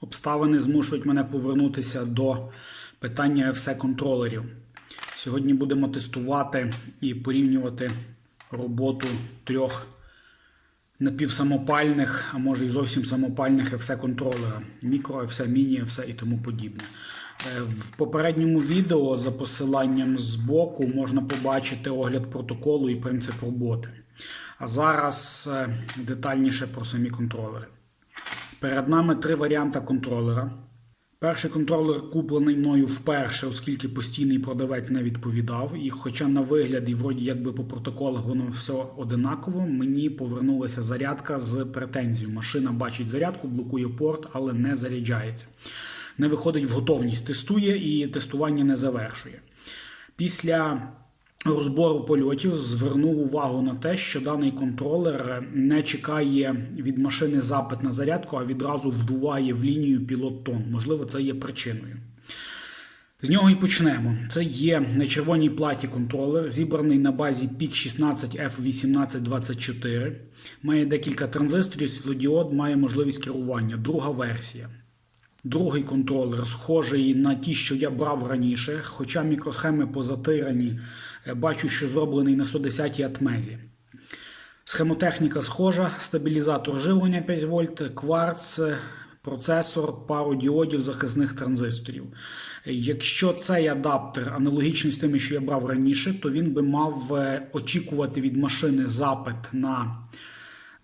Обставини змушують мене повернутися до питання все контролерів. Сьогодні будемо тестувати і порівнювати роботу трьох напівсамопальних, а може і зовсім самопальних FC контролера. Мікро, FC міні, все і тому подібне. Е, В попередньому відео за посиланням з боку можна побачити огляд протоколу і принцип роботи. А зараз е, детальніше про самі контролери. Перед нами три варіанти контролера. Перший контролер куплений мною вперше, оскільки постійний продавець не відповідав. І хоча на вигляд і вроді якби по протоколах воно все одинаково, мені повернулася зарядка з претензією. Машина бачить зарядку, блокує порт, але не заряджається. Не виходить в готовність, тестує і тестування не завершує. Після розбору польотів звернув увагу на те, що даний контролер не чекає від машини запит на зарядку, а відразу вдуває в лінію пілот-тон. Можливо, це є причиною. З нього і почнемо. Це є на червоній платі контролер, зібраний на базі PIC 16 F1824. Має декілька транзисторів, світлодіод, має можливість керування. Друга версія. Другий контролер схожий на ті, що я брав раніше, хоча мікросхеми позатирані, е, бачу, що зроблений на 110 атмезі. Схемотехніка схожа, стабілізатор живлення 5 вольт, кварц, е, процесор, пару діодів захисних транзисторів. Е, Якщо цей адаптер аналогічний з тими, що я брав раніше, то він би мав очікувати від машини запит на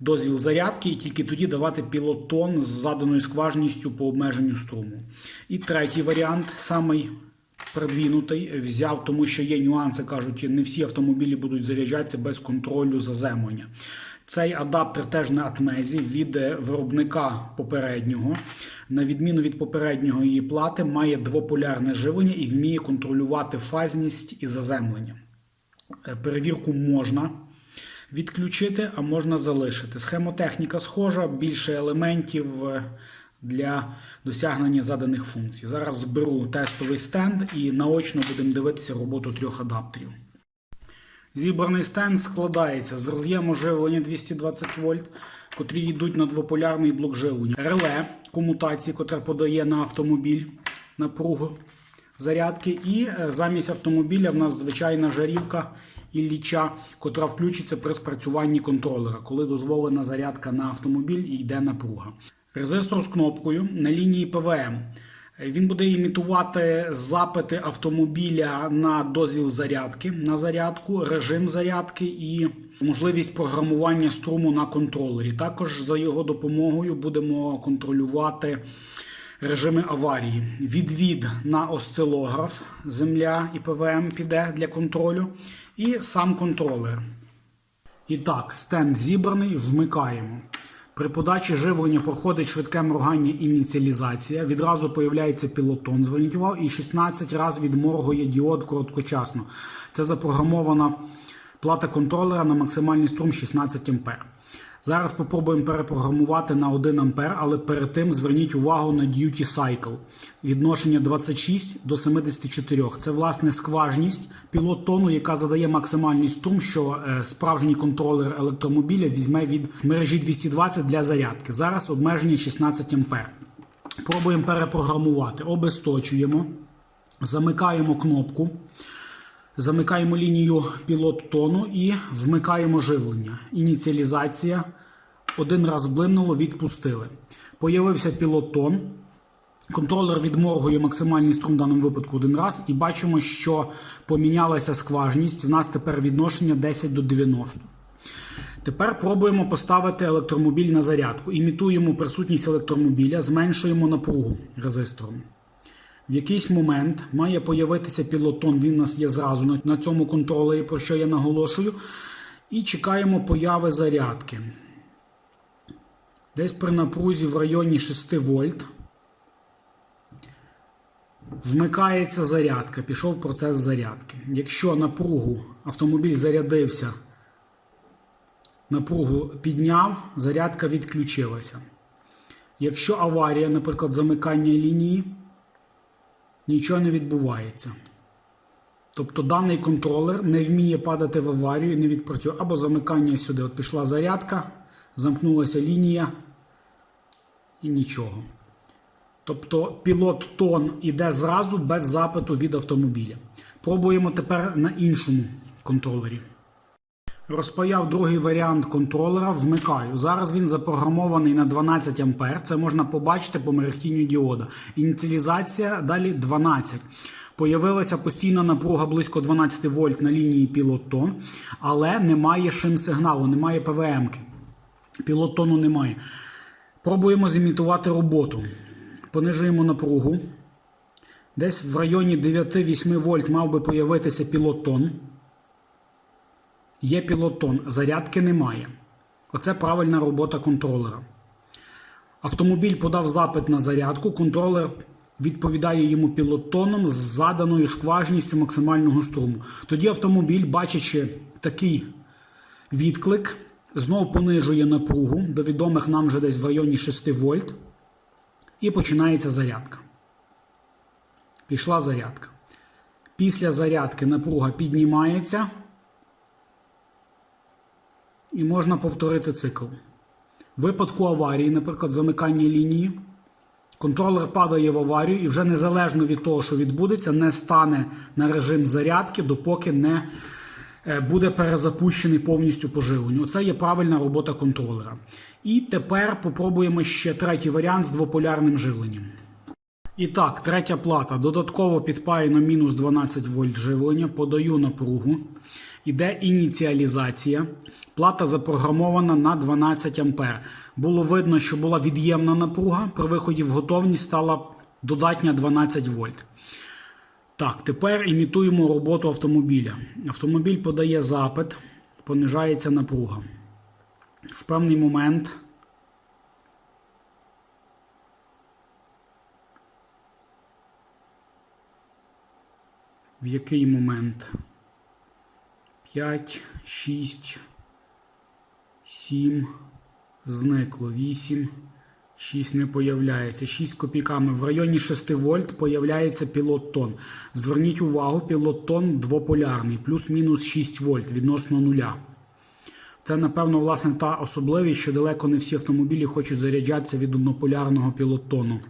дозвіл зарядки і тільки тоді давати пілотон з заданою скважністю по обмеженню струму. І третій варіант, самий продвинутий, взяв, тому що є нюанси, кажуть, не всі автомобілі будуть заряджатися без контролю заземлення. Цей адаптер теж на атмезі від е, виробника попереднього. На відміну від попереднього її плати, має двополярне живлення і вміє контролювати фазність і заземлення. Е, Перевірку можна відключити, а можна залишити. Схемотехніка схожа, більше елементів е, для досягнення заданих функцій. Зараз зберу тестовий стенд і наочно будемо дивитися роботу трьох адаптерів. Зібраний стенд складається з роз'єму живлення 220 вольт, котрі йдуть на двополярний блок живлення. Реле комутації, котре подає на автомобіль напругу зарядки. І е, замість автомобіля в нас звичайна жарівка і ліча, котра включиться при спрацюванні контролера, коли дозволена зарядка на автомобіль і йде напруга. Резистор з кнопкою на лінії ПВМ. Він буде імітувати запити автомобіля на дозвіл зарядки, на зарядку, режим зарядки і можливість програмування струму на контролері. Також за його допомогою будемо контролювати режими аварії. Відвід на осцилограф, земля і ПВМ піде для контролю, і сам контролер. І так, стенд зібраний, вмикаємо. При подачі живлення проходить швидке моргання ініціалізація. Відразу появляється пілотон, зверніть і 16 разів відморгує діод короткочасно. Це запрограмована плата контролера на максимальний струм 16 А. Зараз спробуємо перепрограмувати на 1 А, але перед тим зверніть увагу на duty cycle. Відношення 26 до 74. Це власне скважність пілотону, яка задає максимальний струм, що е, справжній контролер електромобіля візьме від мережі 220 для зарядки. Зараз обмеження 16 А. Пробуємо перепрограмувати. Обесточуємо, замикаємо кнопку. Замикаємо лінію пілот тону і вмикаємо живлення. Ініціалізація. Один раз блимнуло, відпустили. Появився пілот тон. Контролер відморгує максимальний струм в даному випадку один раз, і бачимо, що помінялася скважність. У нас тепер відношення 10 до 90. Тепер пробуємо поставити електромобіль на зарядку. Імітуємо присутність електромобіля, зменшуємо напругу резистором. В якийсь момент має появитися пілотон, він у нас є зразу на- на цьому контролері, про що я наголошую. І чекаємо появи зарядки. Десь при напрузі в районі 6 вольт. Вмикається зарядка, пішов процес зарядки. Якщо напругу автомобіль зарядився, напругу підняв, зарядка відключилася. Якщо аварія, наприклад, замикання лінії, нічого не відбувається. Тобто даний контролер не вміє падати в аварію не відпрацює. Або замикання сюди. От пішла зарядка, замкнулася лінія і нічого. Тобто пілот тон іде зразу без запиту від автомобіля. Пробуємо тепер на іншому контролері. Розпаяв другий варіант контролера, вмикаю. Зараз він запрограмований на 12 А. Це можна побачити по мерехтінню діода. Ініціалізація далі 12. Появилася постійна напруга близько 12 вольт на лінії пілотон, але немає шим сигналу, немає ПВМки. Пілотону немає. Пробуємо зімітувати роботу. Понижуємо напругу. Десь в районі 9-8 вольт мав би появитися пілотон. Є пілотон, зарядки немає. Оце правильна робота контролера. Автомобіль подав запит на зарядку, контролер відповідає йому пілотоном з заданою скважністю максимального струму. Тоді автомобіль, бачачи такий відклик, знову понижує напругу до відомих нам вже десь в районі 6 вольт, і починається зарядка. Пішла зарядка. Після зарядки напруга піднімається. І можна повторити цикл. В випадку аварії, наприклад, замикання лінії, контролер падає в аварію і вже незалежно від того, що відбудеться, не стане на режим зарядки, допоки не е, буде перезапущений повністю по. Оце є правильна робота контролера. І тепер попробуємо ще третій варіант з двополярним живленням. І так, третя плата. Додатково підпаяно мінус 12 вольт живлення, подаю напругу. Іде ініціалізація. Плата запрограмована на 12 А. Було видно, що була від'ємна напруга. При виході в готовність стала додатня 12 вольт. Так, тепер імітуємо роботу автомобіля. Автомобіль подає запит, понижається напруга. В певний момент. В який момент? 5, 6, 7, зникло 8, 6 не появляється. 6 копійками. В районі 6 вольт появляється пілот тон. Зверніть увагу, пілот тон двополярний, плюс-мінус 6 вольт відносно нуля. Це, напевно, власне та особливість, що далеко не всі автомобілі хочуть заряджатися від однополярного пілотону.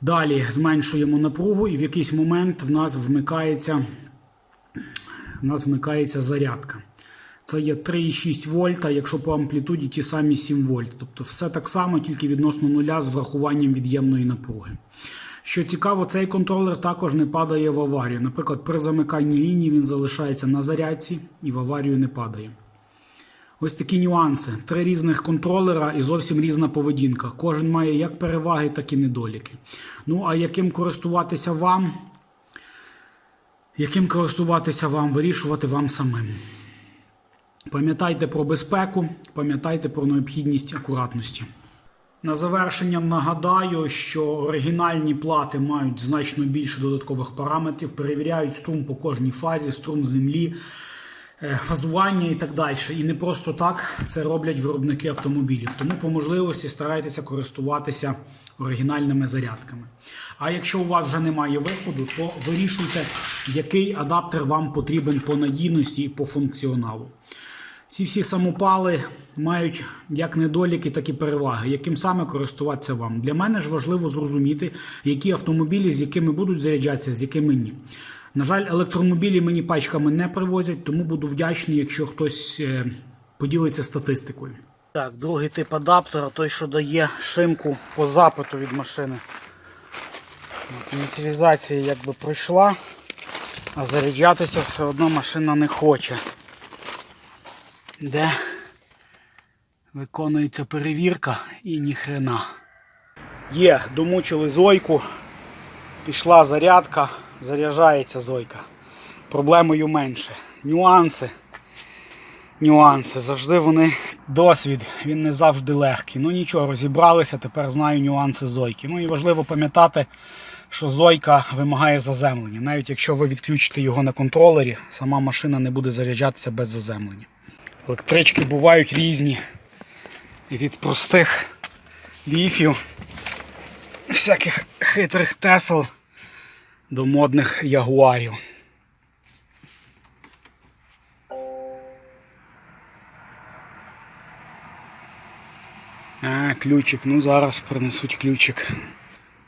Далі зменшуємо напругу, і в якийсь момент в нас вмикається, в нас вмикається зарядка. Це є 3,6 вольта, якщо по амплітуді ті самі 7 вольт. Тобто все так само, тільки відносно нуля з врахуванням від'ємної напруги. Що цікаво, цей контролер також не падає в аварію. Наприклад, при замиканні лінії він залишається на зарядці і в аварію не падає. Ось такі нюанси. Три різних контролера і зовсім різна поведінка. Кожен має як переваги, так і недоліки. Ну, а яким користуватися вам? Яким користуватися вам, вирішувати вам самим. Пам'ятайте про безпеку, пам'ятайте про необхідність акуратності. На завершення нагадаю, що оригінальні плати мають значно більше додаткових параметрів, перевіряють струм по кожній фазі, струм землі, е, фазування і так далі. І не просто так це роблять виробники автомобілів. Тому по можливості старайтеся користуватися оригінальними зарядками. А якщо у вас вже немає виходу, то вирішуйте, який адаптер вам потрібен по надійності і по функціоналу. Ці всі самопали мають як недоліки, так і переваги. Яким саме користуватися вам? Для мене ж важливо зрозуміти, які автомобілі, з якими будуть заряджатися, з якими ні. На жаль, електромобілі мені пачками не привозять, тому буду вдячний, якщо хтось е, поділиться статистикою. Так, другий тип адаптера, той, що дає шимку по запиту від машини. Ініціалізація якби пройшла, а заряджатися все одно машина не хоче де виконується перевірка і ніхрена. Є, домучили зойку, пішла зарядка, заряджається зойка. Проблемою менше. Нюанси. Нюанси. Завжди вони досвід, він не завжди легкий. Ну нічого, розібралися, тепер знаю нюанси зойки. Ну і важливо пам'ятати, що зойка вимагає заземлення. Навіть якщо ви відключите його на контролері, сама машина не буде заряджатися без заземлення. Електрички бувають різні. І від простих ліфів, всяких хитрих тесел до модних ягуарів. А, ключик, ну зараз принесуть ключик.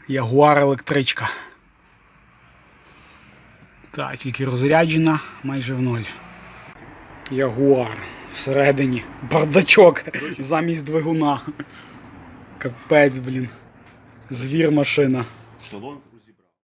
Ягуар електричка. Так, тільки розряджена майже в ноль. Ягуар. Всередині. Бардачок замість двигуна. Капець, блін. Звір машина. Салон